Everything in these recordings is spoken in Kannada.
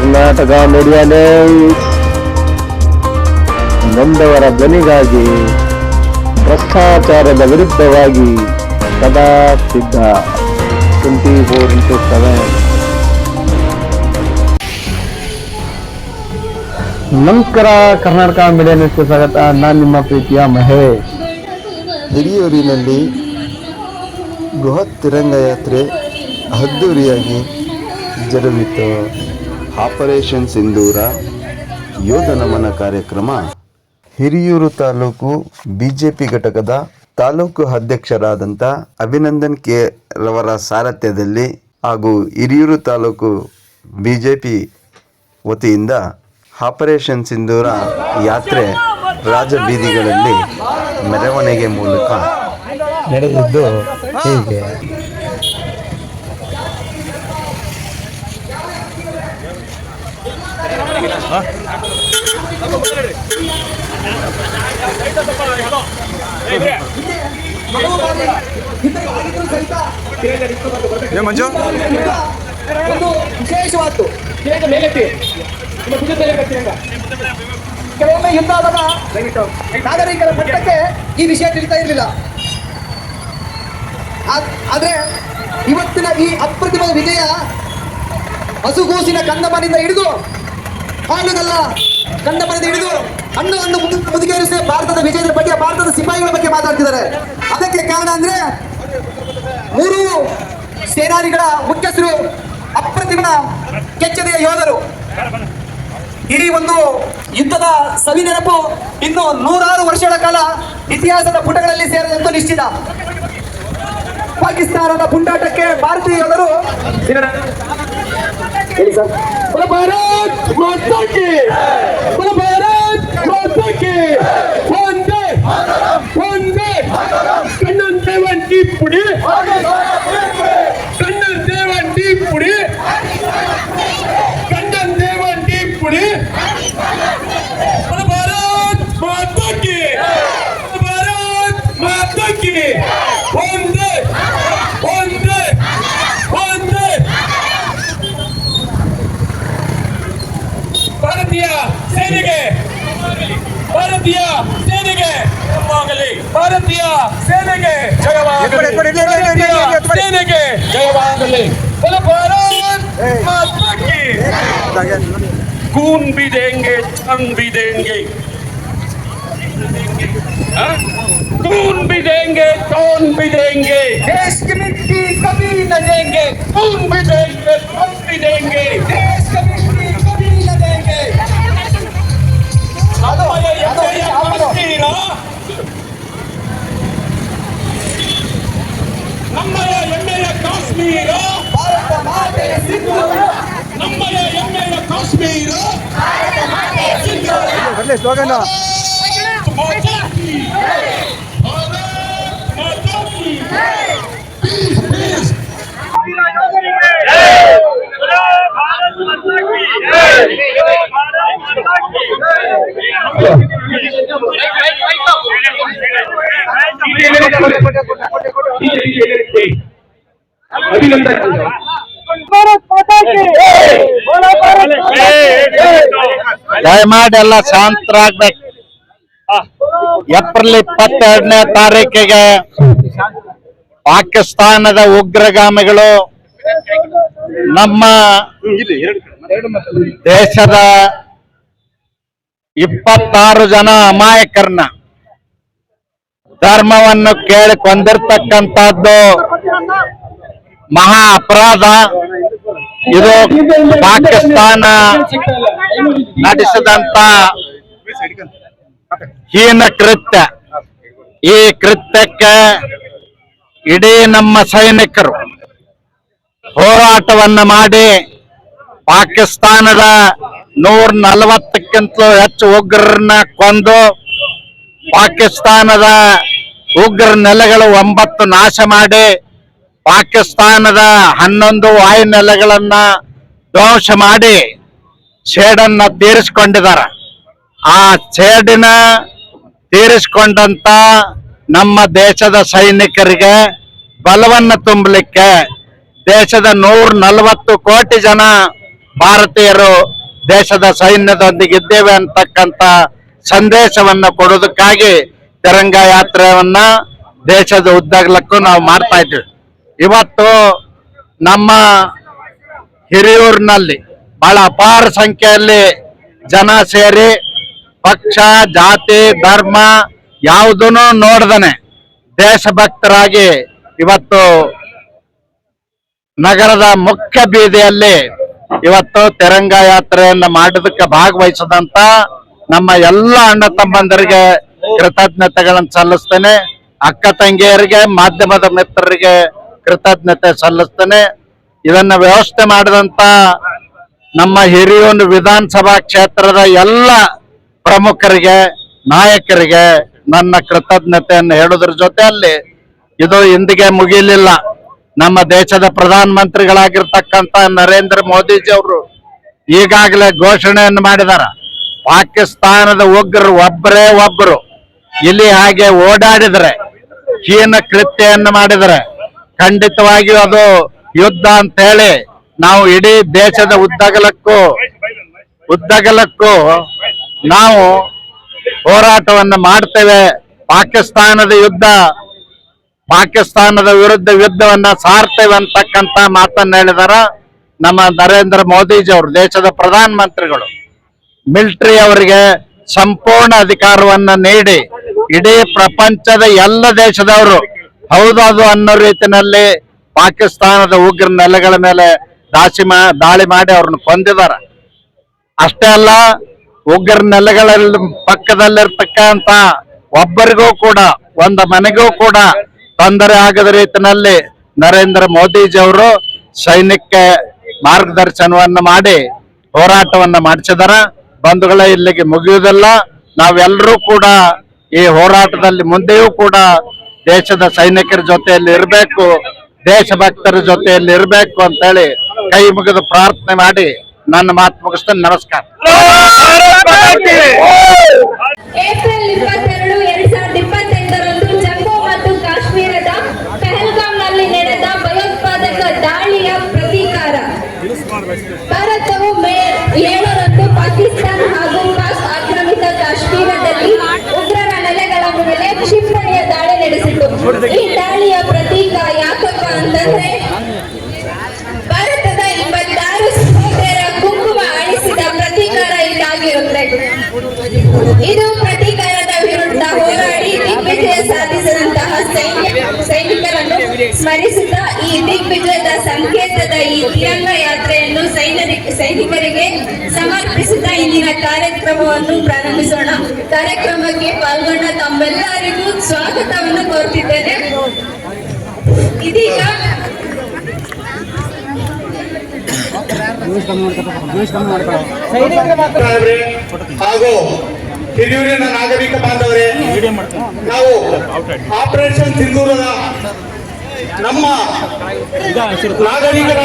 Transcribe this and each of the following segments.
ಕರ್ನಾಟಕ ಮೀಡಿಯಾ ನೊಂದವರ ಧ್ವನಿಗಾಗಿ, ಭ್ರಷ್ಟಾಚಾರದ ವಿರುದ್ಧವಾಗಿ ಸದಾ ಸಿದ್ಧ. Twenty four into seven. ನಮಸ್ಕಾರ, ಕರ್ನಾಟಕ ಮೀಡಿಯಾ ನ್ಯೂಸ್ಗೆ ಸ್ವಾಗತ. ನಾನು ನಿಮ್ಮ ಪ್ರೀತಿಯ ಮಹೇಶ್. ಹಿರಿಯೂರಿನಲ್ಲಿ ಬೃಹತ್ ತಿರಂಗ ಯಾತ್ರೆ ಅದ್ದೂರಿಯಾಗಿ ಜರುಗಿತು. ಆಪರೇಷನ್ ಸಿಂಧೂರ ಯೋಧ ನಮನ ಕಾರ್ಯಕ್ರಮ. ಹಿರಿಯೂರು ತಾಲೂಕು ಬಿಜೆಪಿ ಘಟಕದ ತಾಲೂಕು ಅಧ್ಯಕ್ಷರಾದಂಥ ಅಭಿನಂದನ್ ಕೆ ರವರ ಸಾರಥ್ಯದಲ್ಲಿ ಹಾಗೂ ಹಿರಿಯೂರು ತಾಲೂಕು ಬಿಜೆಪಿ ವತಿಯಿಂದ ಆಪರೇಷನ್ ಸಿಂಧೂರ ಯಾತ್ರೆ ರಾಜಬೀದಿಗಳಲ್ಲಿ ಮೆರವಣಿಗೆ ಮೂಲಕ ನಡೆದಿದ್ದು ಹೀಗೆ. ಒಂದು ವಿಶೇಷವಾದ್ದು ತಿರಂಗ ಮೇಲೆತ್ತಿ ಕೆಲವೊಮ್ಮೆ ಯುದ್ಧ ಆದಾಗ ನಾಗರಿಕರ ಈ ವಿಷಯ ತಿಳಿತಾ ಇರಲಿಲ್ಲ. ಆದ್ರೆ ಇವತ್ತಿನ ಈ ಅಪ್ರತಿಮ ವಿಜಯ ಹಸುಗೂಸಿನ ಕಂದಮನಿಂದ ಹಿಡಿದು ಹಾಲುಗಲ್ಲ ಮನೆ ಹಿಡಿದು ಹಣ್ಣು ಒಂದು ಮುದು- ಮುದುಗೇರಿಸಿ ಭಾರತದ ವಿಜಯದ ಬಗ್ಗೆ ಭಾರತದ ಸಿಪಾಯಿಗಳ ಬಗ್ಗೆ ಮಾತಾಡ್ತಿದ್ದಾರೆ. ಅದಕ್ಕೆ ಕಾರಣ ಅಂದ್ರೆ ಮೂರು ಸೇನಾನಿಗಳ ಮುಖ್ಯಸ್ಥರು ಅಪ್ರತಿಮ ಕೆಚ್ಚದೆಯ ಯೋಧರು. ಇಡೀ ಒಂದು ಯುದ್ಧದ ಸವಿ ನೆನಪು ಇನ್ನು ನೂರಾರು ವರ್ಷಗಳ ಕಾಲ ಇತಿಹಾಸದ ಪುಟಗಳಲ್ಲಿ ಸೇರದಂತೂ ನಿಶ್ಚಿತ. ಪಾಕಿಸ್ತಾನದ ಪುಂಡಾಟಕ್ಕೆ ಭಾರತೀಯ ಯೋಧರು Mubarak Mataki! Mubarak Mataki! One day! One day! One! ಭಾರತೀಯ ಸೇನೆಗೆ ಜಯವಾಗಲಿ ಭಾರತೀಯ ಸೇನೆಗೆ ಜಯವಾಗಲಿ ಭಾರತೀಯ ಸೇನೆಗೆ ಜಯವಾಗಲಿ बोलो भारत माता की खून भी देंगे जान भी देंगे हाँ? खून भी देंगे जान भी देंगे देश की मिट्टी कभी न देंगे खून भी देंगे जान भी देंगे ನಮ್ಮಯ ಹೆಮ್ಮೆಯ ಕಾಶ್ಮೀರ ನಮ್ಮಯ ಹೆಮ್ಮೆಯ ಕಾಶ್ಮೀರ ಭಾರತ ಮಾತೆಯ ಸಿಂಧೂರ ನಮ್ಮಯ ಹೆಮ್ಮೆಯ ಕಾಶ್ಮೀರ ಸ್ಲೋಗನ್ ಮಾತಾ ಕಿ ಭಾರತ್ ಮಾತಾ ಕಿ ಪೀಸ್ ಪೀಸ್ ದಯಮಾಡಿ ಎಲ್ಲ ಶಾಂತರಾಗ್ಬೇಕು. ಏಪ್ರಿಲ್ ಇಪ್ಪತ್ತೆರಡನೇ ತಾರೀಕಿಗೆ ಪಾಕಿಸ್ತಾನದ ಉಗ್ರಗಾಮಿಗಳು ನಮ್ಮ ದೇಶದ ಇಪ್ಪತ್ತಾರು ಜನ ಅಮಾಯಕರನ್ನ ಧರ್ಮವನ್ನು ಕೇಳಿ ಕೊಂದಿರ್ತಕ್ಕಂಥದ್ದು ಮಹಾ ಅಪರಾಧ. ಇದು ಪಾಕಿಸ್ತಾನ ನಡೆಸಿದಂತ ಹೀನ ಕೃತ್ಯ. ಈ ಕೃತ್ಯಕ್ಕೆ ಇಡೀ ನಮ್ಮ ಸೈನಿಕರು ಹೋರಾಟವನ್ನು ಮಾಡಿ ಪಾಕಿಸ್ತಾನದ ನೂರ ನಲವತ್ತಕ್ಕಿಂತಲೂ ಹೆಚ್ಚು ಉಗ್ರರನ್ನ ಕೊಂದು ಪಾಕಿಸ್ತಾನದ ಉಗ್ರ ನೆಲೆಗಳು ಒಂಬತ್ತು ನಾಶ ಮಾಡಿ ಪಾಕಿಸ್ತಾನದ ಹನ್ನೊಂದು ವಾಯು ನೆಲೆಗಳನ್ನ ಧ್ವಂಸ ಮಾಡಿ ಸೇಡನ್ನ ತೀರಿಸಿಕೊಂಡಿದ್ದಾರೆ. ಆ ಸೇಡಿನ ತೀರಿಸಿಕೊಂಡಂತ ನಮ್ಮ ದೇಶದ ಸೈನಿಕರಿಗೆ ಬಲವನ್ನು ತುಂಬಲಿಕ್ಕೆ ದೇಶದ ನೂರ ನಲವತ್ತು ಕೋಟಿ ಜನ ಭಾರತೀಯರು ದೇಶದ ಸೈನ್ಯದೊಂದಿಗೆ ಇದ್ದೇವೆ ಅಂತಕ್ಕಂತ ಸಂದೇಶವನ್ನ ಕೊಡೋದಕ್ಕಾಗಿ ತಿರಂಗ ಯಾತ್ರೆಯನ್ನ ದೇಶದ ಉದ್ದಗಲಕ್ಕೂ ನಾವು ಮಾಡ್ತಾ ಇದ್ದೀವಿ. ಇವತ್ತು ನಮ್ಮ ಹಿರಿಯೂರಿನಲ್ಲಿ ಬಹಳ ಅಪಾರ ಸಂಖ್ಯೆಯಲ್ಲಿ ಜನ ಸೇರಿ ಪಕ್ಷ, ಜಾತಿ, ಧರ್ಮ ಯಾವುದನ್ನು ನೋಡ್ದನೆ ದೇಶಭಕ್ತರಾಗಿ ಇವತ್ತು ನಗರದ ಮುಖ್ಯ ಬೀದಿಯಲ್ಲಿ ಇವತ್ತು ತಿರಂಗ ಯಾತ್ರೆಯನ್ನ ಮಾಡೋದಕ್ಕೆ ಭಾಗವಹಿಸದಂತ ನಮ್ಮ ಎಲ್ಲ ಅಣ್ಣ ತಮ್ಮಂದರಿಗೆ ಕೃತಜ್ಞತೆಗಳನ್ನು ಸಲ್ಲಿಸ್ತೇನೆ. ಅಕ್ಕ ತಂಗಿಯರಿಗೆ, ಮಾಧ್ಯಮದ ಮಿತ್ರರಿಗೆ ಕೃತಜ್ಞತೆ ಸಲ್ಲಿಸ್ತೇನೆ. ಇದನ್ನ ವ್ಯವಸ್ಥೆ ಮಾಡಿದಂತ ನಮ್ಮ ಹಿರಿಯೂರು ವಿಧಾನಸಭಾ ಕ್ಷೇತ್ರದ ಎಲ್ಲ ಪ್ರಮುಖರಿಗೆ, ನಾಯಕರಿಗೆ ನನ್ನ ಕೃತಜ್ಞತೆಯನ್ನು ಹೇಳೋದ್ರ ಜೊತೆಯಲ್ಲಿ ಇದು ಇಂದಿಗೆ ಮುಗಿಲಿಲ್ಲ. ನಮ್ಮ ದೇಶದ ಪ್ರಧಾನ ಮಂತ್ರಿಗಳಾಗಿರ್ತಕ್ಕಂತ ನರೇಂದ್ರ ಮೋದಿಜಿ ಅವರು ಈಗಾಗಲೇ ಘೋಷಣೆಯನ್ನು ಮಾಡಿದಾರ. ಪಾಕಿಸ್ತಾನದ ಉಗ್ರರು ಒಬ್ಬರೇ ಒಬ್ಬರು ಇಲ್ಲಿ ಹಾಗೆ ಓಡಾಡಿದರೆ, ಹೀನ ಕೃತ್ಯವನ್ನು ಮಾಡಿದರೆ, ಖಂಡಿತವಾಗಿಯೂ ಅದು ಯುದ್ಧ ಅಂತ ಹೇಳಿ ನಾವು ಇಡೀ ದೇಶದ ಉದ್ದಗಲಕ್ಕೂ ಉದ್ದಗಲಕ್ಕೂ ನಾವು ಹೋರಾಟವನ್ನು ಮಾಡ್ತೇವೆ. ಪಾಕಿಸ್ತಾನದ ಯುದ್ಧ ಪಾಕಿಸ್ತಾನದ ವಿರುದ್ಧ ಯುದ್ಧವನ್ನ ಸಾರ್ತೇವೆ ಅಂತಕ್ಕಂತ ಮಾತನ್ನ ಹೇಳಿದಾರ ನಮ್ಮ ನರೇಂದ್ರ ಮೋದಿಜಿ ಅವರು, ದೇಶದ ಪ್ರಧಾನ ಮಂತ್ರಿಗಳು ಮಿಲಿಟರಿ ಅವರಿಗೆ ಸಂಪೂರ್ಣ ಅಧಿಕಾರವನ್ನ ನೀಡಿ ಇಡೀ ಪ್ರಪಂಚದ ಎಲ್ಲ ದೇಶದವರು ಹೌದದು ಅನ್ನೋ ರೀತಿನಲ್ಲಿ ಪಾಕಿಸ್ತಾನದ ಉಗ್ರ ನೆಲೆಗಳ ಮೇಲೆ ದಾಸಿ ಮಾ, ದಾಳಿ ಮಾಡಿ ಅವ್ರನ್ನ ಕೊಂದಿದ್ದಾರೆ ಅಷ್ಟೇ ಅಲ್ಲ, ಉಗ್ರ ನೆಲೆಗಳಲ್ಲಿ ಪಕ್ಕದಲ್ಲಿರ್ತಕ್ಕಂತ ಒಬ್ಬರಿಗೂ ಕೂಡ, ಒಂದು ಮನೆಗೂ ಕೂಡ ತೊಂದರೆ ಆಗದ ರೀತಿನಲ್ಲಿ ನರೇಂದ್ರ ಮೋದಿಜಿ ಅವರು ಸೈನ್ಯಕ್ಕೆ ಮಾರ್ಗದರ್ಶನವನ್ನ ಮಾಡಿ ಹೋರಾಟವನ್ನ ಮಾಡಿಸಿದಾರ. ಬಂಧುಗಳ ಇಲ್ಲಿಗೆ ಮುಗಿಯುವುದಿಲ್ಲ. ನಾವೆಲ್ಲರೂ ಕೂಡ ಈ ಹೋರಾಟದಲ್ಲಿ ಮುಂದೆಯೂ ಕೂಡ ದೇಶದ ಸೈನಿಕರ ಜೊತೆಯಲ್ಲಿ ಇರಬೇಕು ದೇಶಭಕ್ತರ ಜೊತೆಯಲ್ಲಿ ಇರಬೇಕು ಅಂತೇಳಿ ಕೈ ಮುಗಿದು ಪ್ರಾರ್ಥನೆ ಮಾಡಿ ನನ್ನ ಮಾತು ಮುಗಿಸ್ತೇನೆ. ನಮಸ್ಕಾರ. ಈ ದಾಳಿಯ ಪ್ರತೀಕ ಯಾಕಪ್ಪ ಅಂತಂದ್ರೆ ಭಾರತದ ಇಪ್ಪತ್ತಾರು ಸಹೋದರ ಕುಂಕುಮ ಅಳಿಸಿದ ಪ್ರತೀಕಾರ ಇದಾಗಿರುತ್ತೆ. ಇದು ಸ್ಮರಿಸುತ್ತಾ ಈ ದಿಗ್ವಿಜಯದ ಸಂಕೇತದ ಈ ತಿರಂಗ ಯಾತ್ರೆಯನ್ನು ಸೈನಿಕ, ಸೈನಿಕರಿಗೆ ಸಮರ್ಪಿಸುತ್ತಾ ಇಂದಿನ ಕಾರ್ಯಕ್ರಮವನ್ನು ಪ್ರಾರಂಭಿಸೋಣ. ಕಾರ್ಯಕ್ರಮಕ್ಕೆ ಪಾಲ್ಗೊಂಡ ತಮ್ಮೆಲ್ಲರಿಗೂ ಸ್ವಾಗತವನ್ನು ಕೋರುತ್ತಿದ್ದೇನೆ ಇದೀಗ ಹಾಗೂ ಹಿರಿಯೂರಿನ ನಾಗರಿಕ ಬಾಂಧವರೇ, ನಾವು ಆಪರೇಷನ್ ಸಿಂಧೂರದ ನಮ್ಮ ನಾಗರಿಕರ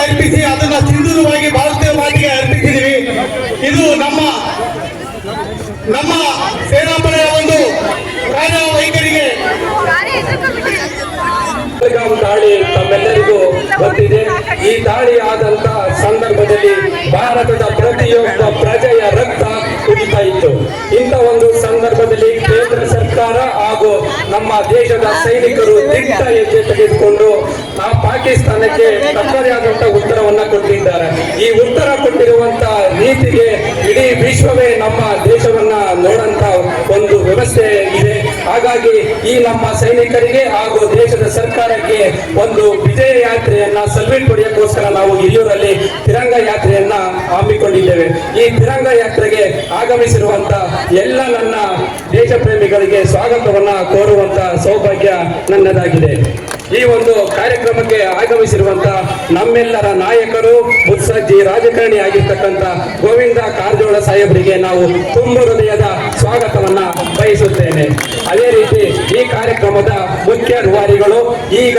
ಅರ್ಪಿಸಿ ಅದನ್ನ ಭಾರತೀಯ ಇದು ನಮ್ಮ ನಮ್ಮ ಸೇನಾಪಡೆಯ ಒಂದು ಕಾರ್ಯವೈಖರಿಗೆ ದಾಳಿ ತಮ್ಮೆಲ್ಲರಿಗೂ ಗೊತ್ತಿದೆ. ಈ ದಾಳಿ ಆದಂತ ಸಂದರ್ಭದಲ್ಲಿ ಭಾರತದ ಪ್ರತಿಯೊಬ್ಬ ಪ್ರಜೆಯ ಇಂಥ ಒಂದು ಸಂದರ್ಭದಲ್ಲಿ ಕೇಂದ್ರ ಸರ್ಕಾರ ಹಾಗೂ ನಮ್ಮ ದೇಶದ ಸೈನಿಕರು ದಿಟ್ಟ ಹೆಜ್ಜೆ ತೆಗೆದುಕೊಂಡು ಆ ಪಾಕಿಸ್ತಾನಕ್ಕೆ ತಮ್ಮದೇ ಆದಂತ ಉತ್ತರವನ್ನ ಕೊಟ್ಟಿದ್ದಾರೆ. ಈ ಉತ್ತರ ಕೊಟ್ಟಿರುವಂತ ನೀತಿಗೆ ಇಡೀ ವಿಶ್ವವೇ ನಮ್ಮ ದೇಶವನ್ನ ನೋಡಂತ ಒಂದು ವ್ಯವಸ್ಥೆ ಹಾಗಾಗಿ ಈ ನಮ್ಮ ಸೈನಿಕರಿಗೆ ಹಾಗೂ ದೇಶದ ಸರ್ಕಾರಕ್ಕೆ ಒಂದು ವಿಜಯ ಯಾತ್ರೆಯನ್ನ ಸಲ್ಯೂಟ್ ಪಡೆಯಕ್ಕೋಸ್ಕರ ನಾವು ಹಿರಿಯೂರಲ್ಲಿ ತಿರಂಗ ಯಾತ್ರೆಯನ್ನ ಹಮ್ಮಿಕೊಂಡಿದ್ದೇವೆ. ಈ ತಿರಂಗ ಯಾತ್ರೆಗೆ ಆಗಮಿಸಿರುವಂತ ಎಲ್ಲ ನನ್ನ ದೇಶ ಪ್ರೇಮಿಗಳಿಗೆ ಸ್ವಾಗತವನ್ನ ಕೋರುವಂತ ಸೌಭಾಗ್ಯ ನನ್ನದಾಗಿದೆ. ಈ ಒಂದು ಕಾರ್ಯಕ್ರಮಕ್ಕೆ ಆಗಮಿಸಿರುವಂತ ನಮ್ಮೆಲ್ಲರ ನಾಯಕರು ಮುತ್ಸಜ್ಜಿ ರಾಜಕಾರಣಿ ಆಗಿರ್ತಕ್ಕಂಥ ಗೋವಿಂದ ಕಾರಜೋಳ ಸಾಹೇಬರಿಗೆ ನಾವು ತುಂಬ ಹೃದಯದ ಸ್ವಾಗತವನ್ನ ಬಯಸುತ್ತೇನೆ. ಅದೇ ರೀತಿ ಈ ಕಾರ್ಯಕ್ರಮದ ಮುಖ್ಯ ರೂವಾರಿಗಳು ಈಗ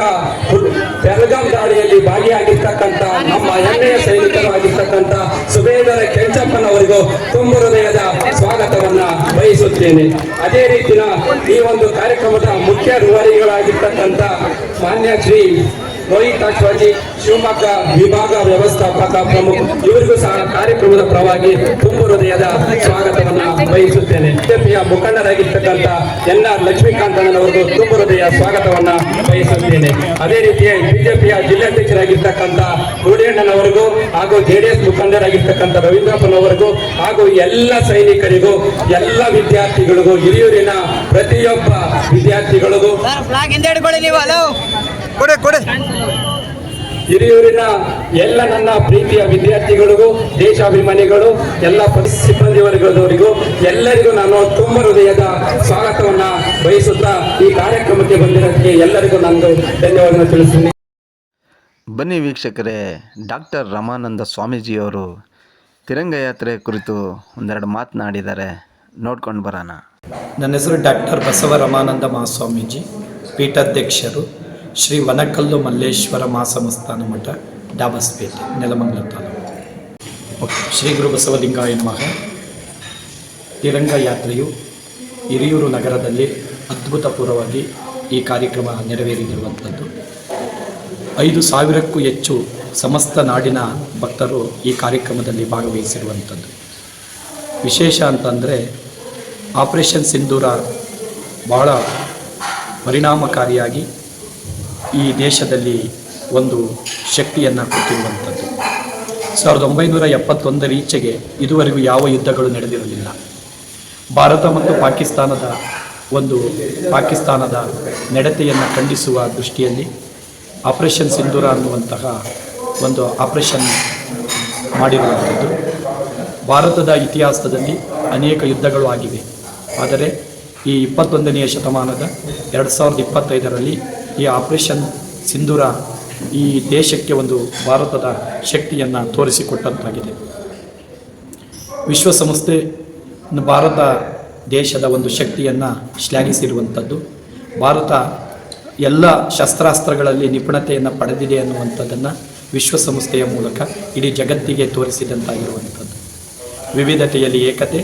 ಬೆಳಗಾಂ ದಾಳಿಯಲ್ಲಿ ಭಾಗಿಯಾಗಿರ್ತಕ್ಕಂಥ ನಮ್ಮ ಹೆಮ್ಮೆಯ ಸೈನಿಕರಾಗಿರ್ತಕ್ಕಂಥ ಸುಬೇದರ ಕೆಂಚಪ್ಪನವರಿಗೂ ತುಂಬ ಹೃದಯದ ಸ್ವಾಗತವನ್ನ ಬಯಸುತ್ತೇನೆ. ಅದೇ ರೀತಿನ ಈ ಒಂದು ಕಾರ್ಯಕ್ರಮದ ಮುಖ್ಯ ರೂವಾರಿಗಳಾಗಿರ್ತಕ್ಕಂಥ ಮಾನ್ಯ ಶ್ರೀ ರೋಹಿತ್ ಅಶ್ವಾಜಿ ಶಿವಮೊಗ್ಗ ವಿಭಾಗ ವ್ಯವಸ್ಥಾಪಕ ಪ್ರಮುಖ. ಇವರಿಗೂ ಸಹ ಕಾರ್ಯಕ್ರಮದ ಪರವಾಗಿ ತುಂಬ ಹೃದಯದ ಸ್ವಾಗತವನ್ನು ಬಯಸುತ್ತೇನೆ ಬಿಜೆಪಿಯ ಮುಖಂಡರಾಗಿರ್ತಕ್ಕಂಥ ಎನ್ ಆರ್ ಲಕ್ಷ್ಮೀಕಾಂತಣ್ಣನವರಿಗೂ ತುಂಬ ಹೃದಯ ಸ್ವಾಗತವನ್ನು ಬಯಸುತ್ತೇನೆ ಅದೇ ರೀತಿಯಾಗಿ ಬಿಜೆಪಿಯ ಜಿಲ್ಲಾಧ್ಯಕ್ಷರಾಗಿರ್ತಕ್ಕಂಥ ರೂಢಿಯಣ್ಣನವರಿಗೂ ಹಾಗೂ ಜೆಡಿಎಸ್ ಮುಖಂಡರಾಗಿರ್ತಕ್ಕಂಥ ರವೀಂದ್ರಪ್ಪನವರಿಗೂ ಹಾಗೂ ಎಲ್ಲ ಸೈನಿಕರಿಗೂ ಎಲ್ಲ ವಿದ್ಯಾರ್ಥಿಗಳಿಗೂ ಹಿರಿಯೂರಿನ ಪ್ರತಿಯೊಬ್ಬ ವಿದ್ಯಾರ್ಥಿಗಳಿಗೂ. ಹಿರಿಯೂರಿನ ಎಲ್ಲ ನನ್ನ ಪ್ರೀತಿಯ ವಿದ್ಯಾರ್ಥಿಗಳಿಗೂ ದೇಶಾಭಿಮಾನಿಗಳು ಎಲ್ಲ ಸಿಬ್ಬಂದಿ ವರ್ಗದವರಿಗೂ ಎಲ್ಲರಿಗೂ ನಾನು ತುಂಬ ಹೃದಯದ ಸ್ವಾಗತವನ್ನ ಬಯಸುತ್ತಾ ಈ ಕಾರ್ಯಕ್ರಮಕ್ಕೆ ಬಂದಿರೋದಕ್ಕೆ ಎಲ್ಲರಿಗೂ ನಾನು ಧನ್ಯವಾದ ತಿಳಿಸ್ತೀನಿ. ಬನ್ನಿ ವೀಕ್ಷಕರೇ, ಡಾಕ್ಟರ್ ರಮಾನಂದ ಸ್ವಾಮೀಜಿಯವರು ತಿರಂಗ ಯಾತ್ರೆ ಕುರಿತು ಒಂದೆರಡು ಮಾತನಾಡಿದ್ದಾರೆ ನೋಡ್ಕೊಂಡು ಬರೋಣ. ನನ್ನ ಹೆಸರು ಡಾಕ್ಟರ್ ಬಸವ ರಮಾನಂದ ಮಹಾಸ್ವಾಮೀಜಿ, ಪೀಠಾಧ್ಯಕ್ಷರು ಶ್ರೀ ವನಕಲ್ಲು ಮಲ್ಲೇಶ್ವರ ಮಹಾಸಂಸ್ಥಾನ ಮಠ, ಡಾಬಸ್ಪೇಟೆ, ನೆಲಮಂಗಲ ತಾಲೂಕು. ಓಕೆ, ಶ್ರೀ ಗುರು ಬಸವಲಿಂಗಾಯ ನಮಃ. ತಿರಂಗ ಯಾತ್ರೆಯು ಹಿರಿಯೂರು ನಗರದಲ್ಲಿ ಅದ್ಭುತಪೂರ್ವವಾಗಿ ಈ ಕಾರ್ಯಕ್ರಮ ನೆರವೇರಿರುವಂಥದ್ದು ಐದು ಸಾವಿರಕ್ಕೂ ಹೆಚ್ಚು ಸಮಸ್ತ ನಾಡಿನ ಭಕ್ತರು ಈ ಕಾರ್ಯಕ್ರಮದಲ್ಲಿ ಭಾಗವಹಿಸಿರುವಂಥದ್ದು. ವಿಶೇಷ ಅಂತಂದರೆ ಆಪರೇಷನ್ ಸಿಂಧೂರ ಬಹಳ ಪರಿಣಾಮಕಾರಿಯಾಗಿ ಈ ದೇಶದಲ್ಲಿ ಒಂದು ಶಕ್ತಿಯನ್ನು ಕೊಟ್ಟಿರುವಂಥದ್ದು. ಸಾವಿರದ ಒಂಬೈನೂರ ಎಪ್ಪತ್ತೊಂದರ ಈಚೆಗೆ ಇದುವರೆಗೂ ಯಾವ ಯುದ್ಧಗಳು ನಡೆದಿರಲಿಲ್ಲ. ಭಾರತ ಮತ್ತು ಪಾಕಿಸ್ತಾನದ ಒಂದು ಪಾಕಿಸ್ತಾನದ ನಡತೆಯನ್ನು ಖಂಡಿಸುವ ದೃಷ್ಟಿಯಲ್ಲಿ ಆಪರೇಷನ್ ಸಿಂಧೂರ ಅನ್ನುವಂತಹ ಒಂದು ಆಪರೇಷನ್ ಮಾಡಿರುವಂಥದ್ದು. ಭಾರತದ ಇತಿಹಾಸದಲ್ಲಿ ಅನೇಕ ಯುದ್ಧಗಳು ಆಗಿವೆ. ಆದರೆ ಈ ಇಪ್ಪತ್ತೊಂದನೆಯ ಶತಮಾನದ ಎರಡು ಸಾವಿರದ ಇಪ್ಪತ್ತೈದರಲ್ಲಿ ಈ ಆಪರೇಷನ್ ಸಿಂಧೂರ ಈ ದೇಶಕ್ಕೆ ಒಂದು ಭಾರತದ ಶಕ್ತಿಯನ್ನು ತೋರಿಸಿಕೊಟ್ಟಂತಾಗಿದೆ. ವಿಶ್ವಸಂಸ್ಥೆ ಭಾರತ ದೇಶದ ಒಂದು ಶಕ್ತಿಯನ್ನು ಶ್ಲಾಘಿಸಿರುವಂಥದ್ದು. ಭಾರತ ಎಲ್ಲ ಶಸ್ತ್ರಾಸ್ತ್ರಗಳಲ್ಲಿ ನಿಪುಣತೆಯನ್ನು ಪಡೆದಿದೆ ಅನ್ನುವಂಥದ್ದನ್ನು ವಿಶ್ವಸಂಸ್ಥೆಯ ಮೂಲಕ ಇಡೀ ಜಗತ್ತಿಗೆ ತೋರಿಸಿದಂತಾಗಿರುವಂಥದ್ದು. ವಿವಿಧತೆಯಲ್ಲಿ ಏಕತೆ,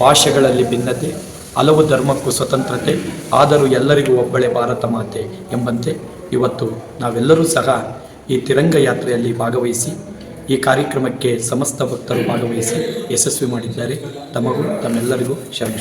ಭಾಷೆಗಳಲ್ಲಿ ಭಿನ್ನತೆ, ಹಲವು ಧರ್ಮಕ್ಕೂ ಸ್ವತಂತ್ರತೆ, ಆದರೂ ಎಲ್ಲರಿಗೂ ಒಬ್ಬಳೆ ಭಾರತ ಮಾತೆ ಎಂಬಂತೆ ಇವತ್ತು ನಾವೆಲ್ಲರೂ ಸಹ ಈ ತಿರಂಗ ಯಾತ್ರೆಯಲ್ಲಿ ಭಾಗವಹಿಸಿ, ಈ ಕಾರ್ಯಕ್ರಮಕ್ಕೆ ಸಮಸ್ತ ಭಕ್ತರು ಭಾಗವಹಿಸಿ ಯಶಸ್ವಿ ಮಾಡಿದ್ದಾರೆ. ತಮಗೂ ತಮ್ಮೆಲ್ಲರಿಗೂ ಶರಣ